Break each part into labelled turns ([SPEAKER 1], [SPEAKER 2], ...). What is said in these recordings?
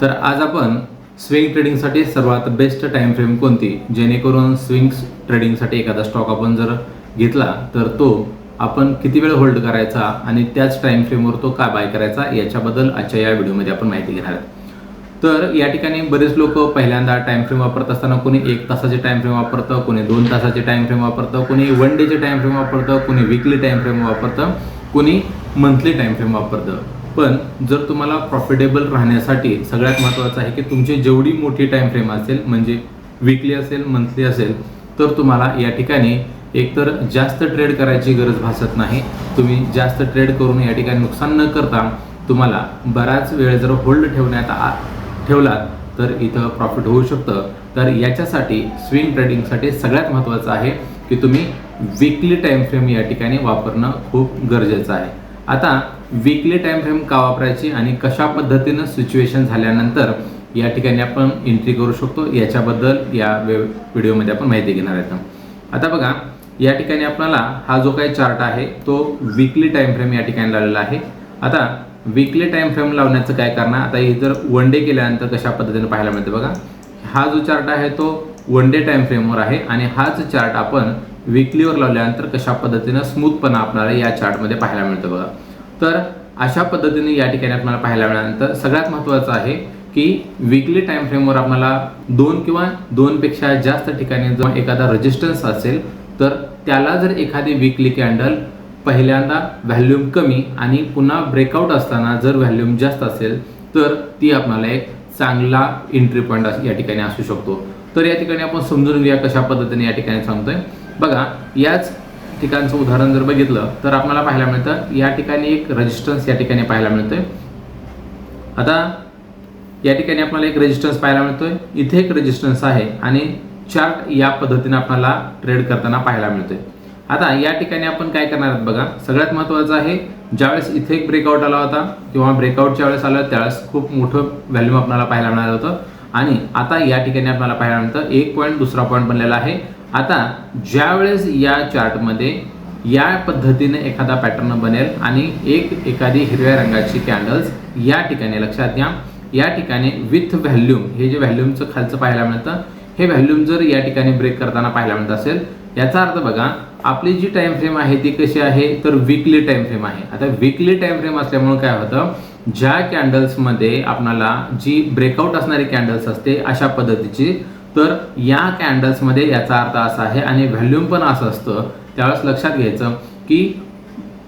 [SPEAKER 1] तर आज आपण स्विंग ट्रेडिंगसाठी सर्वात बेस्ट टाइम फ्रेम कोणती? जेणेकरून स्विंग ट्रेडिंगसाठी एखादा स्टॉक आपण जर घेतला तर तो आपण किती वेळ होल्ड करायचा आणि त्याच टाइम फ्रेमवर तो का बाय करायचा याच्याबद्दल आजच्या या व्हिडिओमध्ये आपण माहिती घेणार आहोत. तर या ठिकाणी बरेच लोक पहिल्यांदा टाइम फ्रेम वापरत असताना कोणी एक तासाचे टाइम फ्रेम वापरतं कोणी दोन तासाचे टाइम फ्रेम वापरतं कोणी वन डेचे टाइम फ्रेम वापरतं कोणी विकली टाइम फ्रेम वापरतं कोणी मंथली टाइम फ्रेम वापरतं. पण जर तुम्हाला प्रॉफिटेबल राहण्यासाठी सगळ्यात महत्त्वाचं आहे की तुमची जेवढी मोठी टाईम फ्रेम असेल म्हणजे विकली असेल मंथली असेल तर तुम्हाला या ठिकाणी एकतर जास्त ट्रेड करायची गरज भासत नाही. तुम्ही जास्त ट्रेड करून या ठिकाणी नुकसान न करता तुम्हाला बराच वेळ जर होल्ड ठेवण्यात आ ठेवलात तर इथं प्रॉफिट होऊ शकतं. तर याच्यासाठी स्विंग ट्रेडिंगसाठी सगळ्यात महत्त्वाचं आहे की तुम्ही विकली टाईम फ्रेम या ठिकाणी वापरणं खूप गरजेचं आहे. आता विकली टाइम फ्रेम का वापरायची आणि कशा पद्धतीनं सिच्युएशन झाल्यानंतर या ठिकाणी आपण एंट्री करू शकतो याच्याबद्दल या वे व्हिडिओमध्ये आपण माहिती घेणार आहेत. आता बघा या ठिकाणी आपल्याला हा जो काही चार्ट आहे तो विकली टाइम फ्रेम या ठिकाणी लावलेला आहे. आता विकली टाइम फ्रेम लावण्याचं काय करणार आता हे जर वन डे केल्यानंतर कशा पद्धतीने पाहायला मिळते बघा? हा जो चार्ट आहे तो वन डे टाइम फ्रेमवर आहे आणि हाच चार्ट आपण विकलीवर लावल्यानंतर कशा पद्धतीनं स्मूथपणा आपल्याला या चार्टमध्ये पाहायला मिळतं बघा. तर अशा पद्धतीने या ठिकाणी आपल्याला पाहायला मिळाल्यानंतर सगळ्यात महत्त्वाचं आहे की विकली टाइम फ्रेमवर आपल्याला दोन किंवा दोनपेक्षा जास्त ठिकाणी जर एखादा रेजिस्टन्स असेल तर त्याला जर एखादी विकली कॅन्डल पहिल्यांदा व्हॅल्यूम कमी आणि पुन्हा ब्रेकआउट असताना जर व्हॅल्यूम जास्त असेल तर ती आपल्याला एक चांगला एंट्री पॉईंट या ठिकाणी असू शकतो. तर या ठिकाणी आपण समजून घेऊया कशा पद्धतीने या ठिकाणी सांगतोय बघा याच ठिकाणचं उदाहरण जर बघितलं तर आपल्याला पाहायला मिळतं या ठिकाणी एक रेजिस्टन्स या ठिकाणी पाहायला मिळतोय. आता या ठिकाणी आपल्याला एक रेजिस्टन्स पाहायला मिळतोय. इथे एक रेजिस्टन्स आहे आणि चार्ट या पद्धतीने आपल्याला ट्रेड करताना पाहायला मिळतोय. आता या ठिकाणी आपण काय करणार आहोत बघा सगळ्यात महत्त्वाचं आहे ज्यावेळेस इथे एक ब्रेकआउट आला होता किंवा ब्रेकआउटच्या वेळेस आलं त्यावेळेस खूप मोठं व्हॅल्यूम आपल्याला पाहायला मिळालं होतं. आणि आता या ठिकाणी आपल्याला पाहायला मिळतं एक पॉईंट दुसरा पॉईंट बनलेला आहे. आता ज्यावेळेस या चार्टमध्ये या पद्धतीने एखादा पॅटर्न बनेल आणि एक एखादी हिरव्या रंगाची कॅन्डल्स या ठिकाणी लक्षात घ्या या ठिकाणी विथ व्हॅल्यूम हे जे व्हॅल्यूमचं खालचं पाहायला मिळतं हे व्हॅल्यूम जर या ठिकाणी ब्रेक करताना पाहायला मिळत असेल याचा अर्थ बघा आपली जी टाइम फ्रेम आहे ती कशी आहे? तर विकली टाइम फ्रेम आहे. आता विकली टाइम फ्रेम असल्यामुळे काय होतं? ज्या कॅन्डल्समध्ये आपणाला जी ब्रेकआउट असणारी कॅन्डल्स असते अशा पद्धतीची. तर या कॅन्डल्समध्ये याचा अर्थ असा आहे आणि व्हॅल्यूम पण असं असतं त्यावेळेस लक्षात घ्यायचं की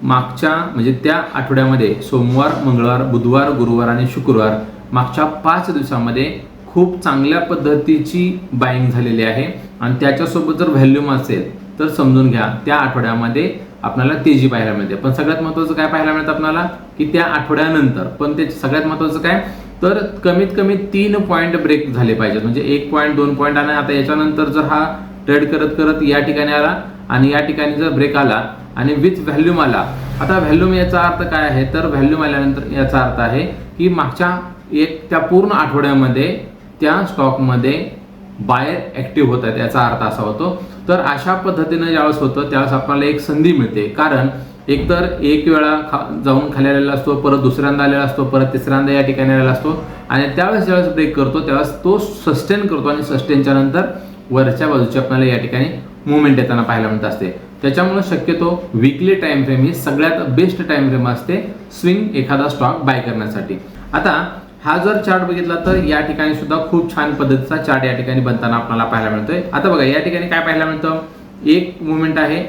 [SPEAKER 1] मागच्या म्हणजे त्या आठवड्यामध्ये सोमवार मंगळवार बुधवार गुरुवार आणि शुक्रवार मागच्या पाच दिवसामध्ये खूप चांगल्या पद्धतीची बाईंग झालेली आहे. आणि त्याच्यासोबत जर व्हॅल्यूम असेल तर समजून घ्या त्या आठवड्यामध्ये आपल्याला तेजी पाहायला मिळते. पण सगळ्यात महत्त्वाचं काय पाहायला मिळतं आपल्याला? की त्या आठवड्यानंतर. पण ते सगळ्यात महत्त्वाचं काय? तर कमीत कमी तीन पॉईंट ब्रेक झाले पाहिजेत. म्हणजे एक पॉईंट दोन पॉईंट आणि आता याच्यानंतर जर हा ट्रेड करत करत या ठिकाणी आला आणि या ठिकाणी जर ब्रेक आला आणि विथ व्हॅल्यूम आला. आता व्हॅल्यूम याचा अर्थ काय आहे? तर व्हॅल्यूम आल्यानंतर याचा अर्थ आहे की मागच्या एक त्या पूर्ण आठवड्यामध्ये त्या स्टॉकमध्ये बायर ऍक्टिव्ह होत आहेत याचा अर्थ असा होतो तर अशा पद्धतीनं ज्यावेळेस होतं त्यावेळेस आपल्याला एक संधी मिळते. कारण एकतर एक वेळा खा जाऊन खाली आलेला असतो परत दुसऱ्यांदा आलेला असतो परत तिसऱ्यांदा या ठिकाणी आलेला असतो. आणि त्यावेळेस ज्यावेळेस ब्रेक करतो त्यावेळेस तो सस्टेन करतो आणि सस्टेनच्या नंतर वरच्या बाजूची आपल्याला या ठिकाणी मुवमेंट येताना पाहायला मिळत असते. त्याच्यामुळे शक्यतो विकली टाईम फ्रेम ही सगळ्यात बेस्ट टाइम फ्रेम असते स्विंग एखादा स्टॉक बाय करण्यासाठी. आता हा जर चार्ट बघितला तर या ठिकाणी सुद्धा खूप छान पद्धतीचा चार्ट या ठिकाणी बनताना आपल्याला पाहायला मिळतोय. आता बघा या ठिकाणी काय पाहायला मिळतं? एक मुवमेंट आहे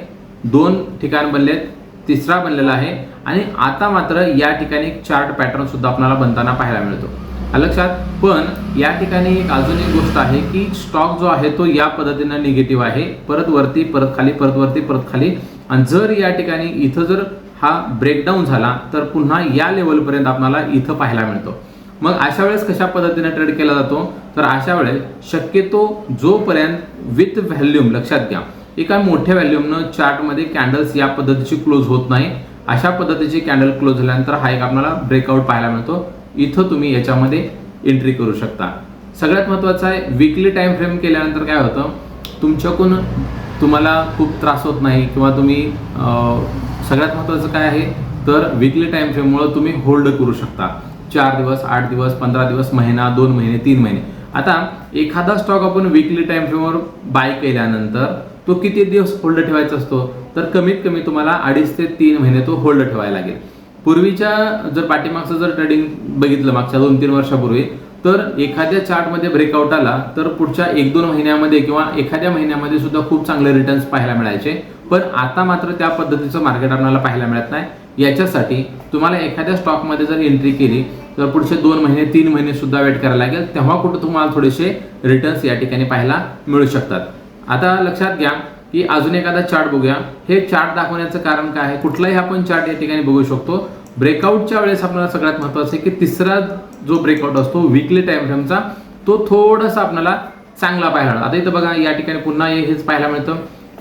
[SPEAKER 1] दोन ठिकाण बनलेत तिसरा बनलेला आहे आणि आता मात्र या ठिकाणी चार्ट पॅटर्न सुद्धा आपल्याला बनताना पाहायला मिळतो. लक्षात? पण या ठिकाणी एक अजून एक गोष्ट आहे की स्टॉक जो आहे तो या पद्धतीनं निगेटिव्ह आहे. परत वरती परत खाली परत वरती परत खाली. आणि जर या ठिकाणी इथं जर हा ब्रेकडाऊन झाला तर पुन्हा या लेवलपर्यंत आपल्याला इथं पाहायला मिळतो. मग अशा वेळेस कशा पद्धतीने ट्रेड केला जातो? तर अशा वेळेस शक्यतो जोपर्यंत विथ व्हॅल्यूम लक्षात घ्या. एका मोठ्या व्हॅल्यूमनं चार्टमध्ये कॅन्डल्स या पद्धतीची क्लोज होत नाही. अशा पद्धतीची कॅन्डल क्लोज झाल्यानंतर हा एक आपल्याला ब्रेकआउट पाहायला मिळतो. इथं तुम्ही याच्यामध्ये एंट्री करू शकता. सगळ्यात महत्त्वाचं आहे विकली टाईम फ्रेम केल्यानंतर काय होतं? तुमच्याकडून तुम्हाला खूप त्रास होत नाही किंवा तुम्ही सगळ्यात महत्त्वाचं काय आहे? तर विकली टाईम फ्रेममुळं तुम्ही होल्ड करू शकता. चार दिवस आठ दिवस पंधरा दिवस महिना दोन महिने तीन महिने. आता एखादा स्टॉक आपण विकली टाइम फ्रेमवर बाय केल्यानंतर तो किती दिवस होल्ड ठेवायचा असतो? तर कमीत कमी तुम्हाला अडीच ते तीन महिने तो होल्ड ठेवायला लागेल. पूर्वीच्या जर पाठीमागचं जर ट्रेडिंग बघितलं मागच्या दोन तीन वर्षापूर्वी तर एखाद्या चार्टमध्ये ब्रेकआउट आला तर पुढच्या एक दोन महिन्यामध्ये किंवा एखाद्या महिन्यामध्ये सुद्धा खूप चांगले रिटर्न्स पाहायला मिळायचे. पण आता मात्र त्या पद्धतीचं मार्केट आपल्याला पाहायला मिळत नाही. याच्यासाठी तुम्हाला एखाद्या स्टॉकमध्ये जर एंट्री केली तर पुढचे दोन महिने तीन महिने सुद्धा वेट करायला लागेल तेव्हा कुठं तुम्हाला थोडेसे रिटर्न्स या ठिकाणी पाहायला मिळू शकतात. आता लक्षात घ्या की अजून एखादा चार्ट बघूया. हे चार्ट दाखवण्याचं कारण काय आहे? कुठलाही आपण चार्ट या ठिकाणी बघू शकतो. ब्रेकआउटच्या वेळेस आपल्याला सगळ्यात महत्वाचं आहे की तिसरा जो ब्रेकआउट असतो विकली टाइम फ्रेमचा तो थोडासा आपल्याला चांगला पाहायला आता इथं बघा या ठिकाणी पुन्हा हेच पाहायला मिळतं.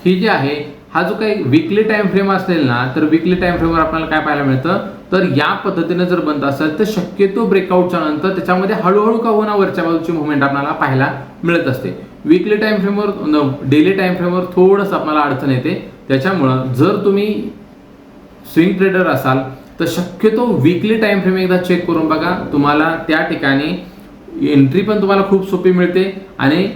[SPEAKER 1] ही जी आहे हा जो काही विकली टाइम फ्रेम असेल ना तर विकली टाइम फ्रेमवर आपल्याला काय पाहायला मिळतं? तर या पद्धतीने जर बनत असेल तर शक्यतो ब्रेकआउटच्या नंतर त्याच्यामध्ये हळूहळू का होणार वरच्या बाजूची मुवमेंट आपल्याला पाहायला मिळत असते. विकली टाइम फ्रेमवर डेली टाइम फ्रेमवर थोडंसं आपल्याला अडचण येते. त्याच्यामुळं जर तुम्ही स्विंग ट्रेडर असाल तर शक्यतो विकली टाइम फ्रेम एकदा चेक करून बघा. तुम्हाला त्या ठिकाणी एंट्री पण तुम्हाला खूप सोपी मिळते आणि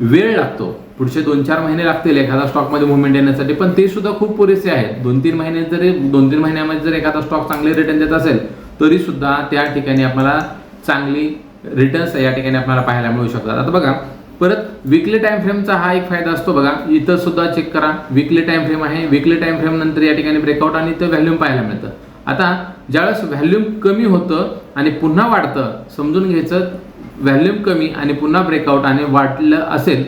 [SPEAKER 1] वेळ लागतो. पुढचे दोन चार महिने लागतील एखादा स्टॉकमध्ये मुवमेंट येण्यासाठी. पण ते सुद्धा खूप पुरेसे आहेत. दोन तीन महिने जरी दोन तीन महिन्यामध्ये जर एखादा स्टॉक चांगले रिटर्न देत असेल तरी सुद्धा त्या ठिकाणी आपल्याला चांगली रिटर्न्स या ठिकाणी आपल्याला पाहायला मिळू शकतात. आता बघा परत विकली टाइम फ्रेमचा हा एक फायदा असतो बघा. इथं सुद्धा चेक करा. विकली टाइम फ्रेम आहे. विकली टाइम फ्रेम नंतर या ठिकाणी ब्रेकआउट आणि इथं व्हॅल्यूम पाहायला मिळतं. आता ज्यावेळेस व्हॅल्यूम कमी होतं आणि पुन्हा वाढतं समजून घ्यायचं व्हॅल्यूम कमी आणि पुन्हा ब्रेकआउट आणि वाढलं असेल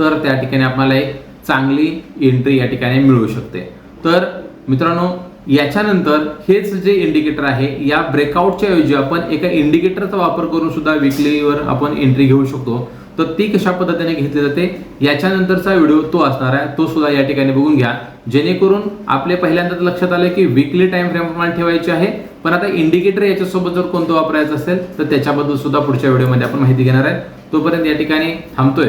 [SPEAKER 1] तर त्या ठिकाणी आपल्याला एक चांगली एंट्री या ठिकाणी मिळू शकते. तर मित्रांनो याच्यानंतर हेच जे इंडिकेटर आहे या ब्रेकआउटच्या ऐवजी आपण एका इंडिकेटरचा वापर करून सुद्धा विकलीवर आपण एंट्री घेऊ शकतो. तर ती कशा पद्धतीने घेतली जाते? याच्यानंतरचा व्हिडिओ तो असणार आहे तो सुद्धा या ठिकाणी बघून घ्या. जेणेकरून आपले पहिल्यांदाच लक्षात आलं की विकली टाइम फ्रेम आपल्याला ठेवायची आहे. पण आता इंडिकेटर याच्यासोबत जर कोणतं वापरायचं असेल तर त्याच्याबद्दल सुद्धा पुढच्या व्हिडिओमध्ये आपण माहिती घेणार आहे. तोपर्यंत या ठिकाणी थांबतोय.